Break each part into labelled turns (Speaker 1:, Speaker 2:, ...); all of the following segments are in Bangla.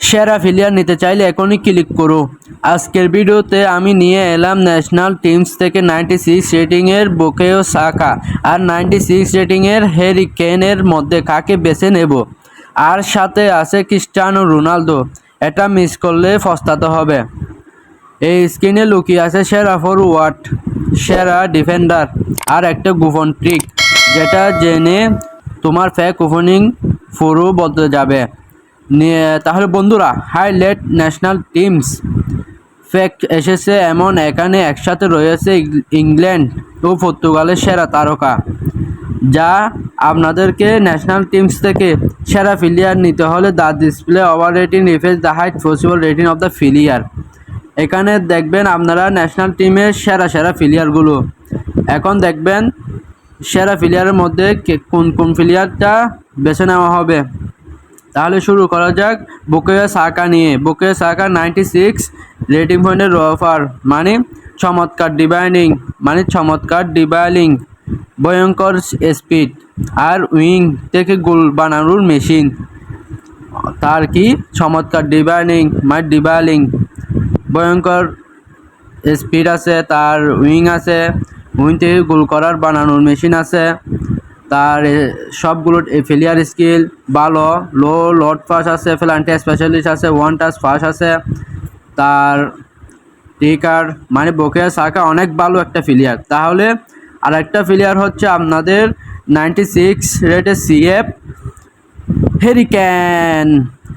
Speaker 1: সেরা ফিলিয়ার নিতে চাইলে এখনই ক্লিক করো। আজকের ভিডিওতে আমি নিয়ে এলাম ন্যাশনাল টিমস থেকে নাইনটি সিক্স রেটিংয়ের বোকেও সাকা আর নাইনটি সিক্স রেটিংয়ের হ্যারি কেনের মধ্যে কাকে বেছে নেব? আর সাথে আছে ক্রিস্টানো রোনালদো এটা মিস করলে ফস্তাতে হবে। এই স্ক্রিনে লুকিয়ে আছে সেরা ফরওয়ার্ড সেরা ডিফেন্ডার আর একটা গোপন ট্রিক যেটা জেনে তোমার ফ্যাক ওপেনিং ফোরও বদলে যাবে। তাহলে বন্ধুরা হাইলাইট ন্যাশনাল টিমস ফ্যাক্ট এসেছে এমন, এখানে একসাথে রয়েছে ইংল্যান্ড ও পর্তুগালের সেরা তারকা, যা আপনাদেরকে ন্যাশনাল টিমস থেকে সেরা ফিলিয়ার নিতে হলে the display over rating reflects the height possible rating of the player এখানে দেখবেন আপনারা ন্যাশনাল টিমের সেরা সেরা ফিলিয়ারগুলো এখন দেখবেন সেরা ফিলিয়ারের মধ্যে কোন কোন ফিলিয়ারটা বেছে নেওয়া হবে। তাহলে শুরু করা যাক বুকেয়া সাকা নিয়ে। Bukayo Saka ninety six rating পয়েন্টের রফার মানে চমৎকার ডিবাইনিং মানে চমৎকার ডিবাইলিং ভয়ঙ্কর স্পিড আর উইং থেকে গোল বানানোর মেশিন তার কি? চমৎকার ডিবাইনিং মানে ডিবাইলিং ভয়ঙ্কর স্পিড আছে, তার উইং আছে উইং থেকে গোল করার বানানোর মেশিন আছে। তার সবগুলো ফেলিয়ার স্কিল ভালো লো লড পাস আছে ফ্লান্টি স্পেশালিস্ট আছে ওয়ান টাচ পাস আছে, তার টিকার মানে বকেয়া সাকা অনেক ভালো একটা ফিলিয়ার তাহলে আর একটা ফিলিয়ার হচ্ছে আপনাদের নাইনটি সিক্স রেটের সিএফ হেরিক্যান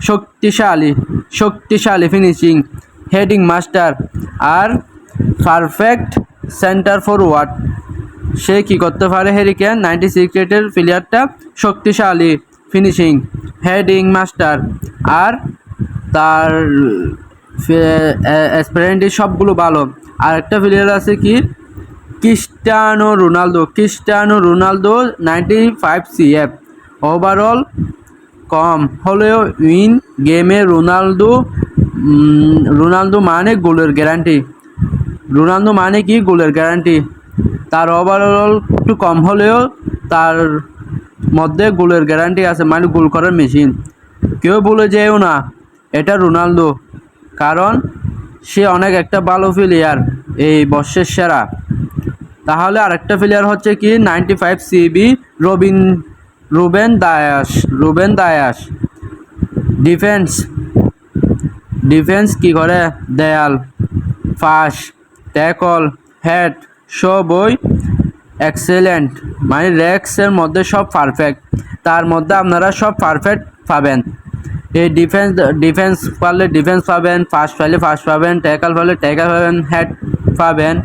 Speaker 1: শক্তিশালী শক্তিশালী ফিনিশিং হেডিং মাস্টার আর পারফেক্ট সেন্টার ফরওয়ার্ড সে কি করতে পারে হেরিক্যান নাইনটি সিক্স রেটের প্লেয়ারটা শক্তিশালী ফিনিশিং হেডিং মাস্টার আর তার অ্যাসপিরেন্টি সবগুলো ভালো। আর একটা প্লেয়ার আছে কি? Cristiano Ronaldo Cristiano Ronaldo ninety five CF overall কম হলেও উইন গেমে রোনালদো রোনালদো মানে গোলের গ্যারান্টি রোনালদো মানে কি? গোলের গ্যারান্টি তার ওভারঅল একটু কম হলেও তার মধ্যে গোলের গ্যারান্টি আছে মানে গোল করার মেশিন কেউ বলে যেও না, এটা রোনালদো। কারণ সে অনেক একটা ভালো প্লেয়ার এই বর্ষের সেরা। তাহলে আরেকটা প্লেয়ার হচ্ছে কি ninety five CB Robin, Ruben Dias Ruben Dias. Defence defence কি করে? দেয়াল ফাস ট্যাকল হেড সবই এক্সেলেন্ট মানে র্যাক্সের মধ্যে সব পারফেক্ট তার মধ্যে আপনারা সব পারফেক্ট পাবেন। এই ডিফেন্স ডিফেন্স পারলে ডিফেন্স পাবেন ফার্স্ট পাইলে ফার্স্ট পাবেন ট্যাকাল পারলে ট্যাকল পাবেন হেড পাবেন,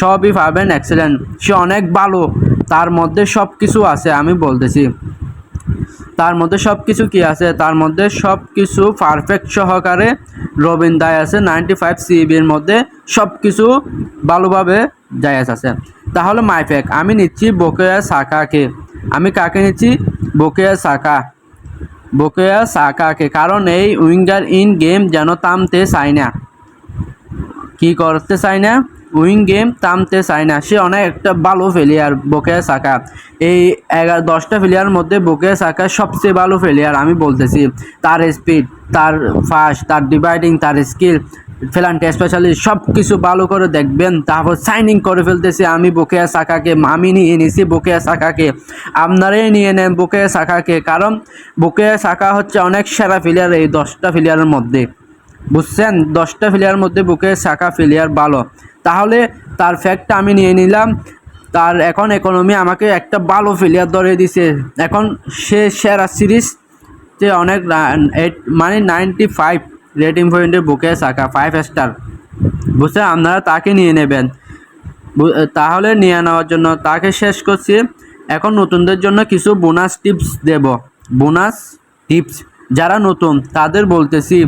Speaker 1: সবই পাবেন এক্সেলেন্ট সে অনেক ভালো। তার মধ্যে সব কিছু আছে, আমি বলতেছি। তার মধ্যে সব কিছু কি আছে? তার মধ্যে সব কিছু পারফেক্ট সহকারে রবিন দায় আছে নাইনটি ফাইভ সিবির মধ্যে সব কিছু ভালোভাবে জায়াজ আছে। তাহলে মাইফেক আমি নিচ্ছি বকেয়া সাকাকে আমি কাকে নিচ্ছি? বকেয়া সাকা বকেয়া সাকাকে কারণ এই উইঙ্গার ইন গেম যেন থামতে চায় না। কি করতে চায় না? উইং গেম থামতে চায় না। সে অনেক একটা ভালো প্লেয়ার বোকে সাকা এই এগারো, দশটা প্লেয়ার মধ্যে বোকে সাকা সবচেয়ে ভালো প্লেয়ার আমি বলতেছি। তার স্পিড তার ফাস্ট তার ডিভাইডিং তার স্কিল ফেলান্টি স্পেশালি সব কিছু ভালো করে দেখবেন। তারপর সাইনিং করে ফেলতেছি আমি বোকেয়া শাখাকে আমি নিয়ে নিছি বোকেয়া সাকাকে। আপনারাই নিয়ে নেন বোকেয়া শাখাকে কারণ বোকেয়া শাখা হচ্ছে অনেক সেরা প্লেয়ার এই দশটা প্লেয়ারের মধ্যে। বুঝছেন? দশটা প্লেয়ার মধ্যে বুকে শাখা প্লেয়ার ভালো। তাহলে তার ফ্যাক্টটা আমি নিয়ে নিলাম। তার এখন ইকোনমি আমাকে একটা ভালো প্লেয়ার ধরে দিছে। এখন সে সেরা সিরিজ যে অনেক মানে নাইনটি ফাইভ রেটিং পয়েন্টের বুকে শাখা ফাইভ স্টার বুঝছেন আপনারা তাকে নিয়ে নেবেন। তাহলে নিয়ে নেওয়ার জন্য তাকে শেষ করছি। এখন নতুনদের জন্য কিছু বোনাস টিপস দেব। বোনাস টিপস যারা নতুন, তাদের বলতেছি,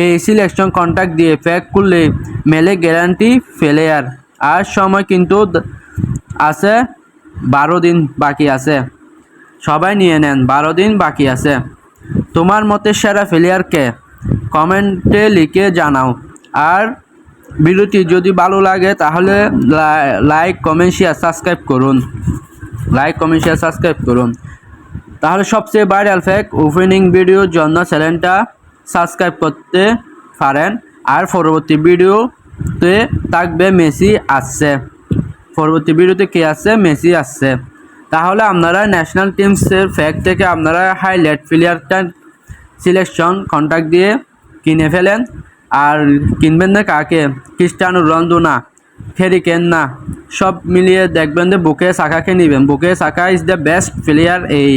Speaker 1: এই সিলেকশন কন্ট্যাক্ট দিয়ে প্যাক করলে মেলে গ্যারান্টি ফেলেয়ার আর সময় কিন্তু আছে, বারো দিন বাকি আছে। সবাই নিয়ে নেন, বারো দিন বাকি আছে। তোমার মতে সেরা ফেলিয়ার কে? কমেন্টে লিখে জানাও। আর ভিডিওটি যদি ভালো লাগে, তাহলে লাইক কমেন্ট শেয়ার সাবস্ক্রাইব করুন। লাইক কমেন্ট শেয়ার সাবস্ক্রাইব করুন। তাহলে সবচেয়ে ভাইরাল ফ্যাক ওপেনিং ভিডিওর জন্য চ্যানেলটা সাবস্ক্রাইব করতে পারেন। আর পরবর্তী ভিডিওতে থাকবে মেসি আসছে। পরবর্তী ভিডিওতে কে আসছে? মেসি আসছে। তাহলে আপনারা ন্যাশনাল টিমসের ফ্যাক থেকে আপনারা হাইলাইট প্লেয়ারটা সিলেকশন কন্ট্যাক্ট দিয়ে কিনে ফেলেন। আর কিনবেন না কাকে? ক্রিস্টানো রোনালদো না, হ্যারি কেন না। সব মিলিয়ে দেখবেন যে বুকে সাকাকে নেবেন। Bukayo Saka is the best player এই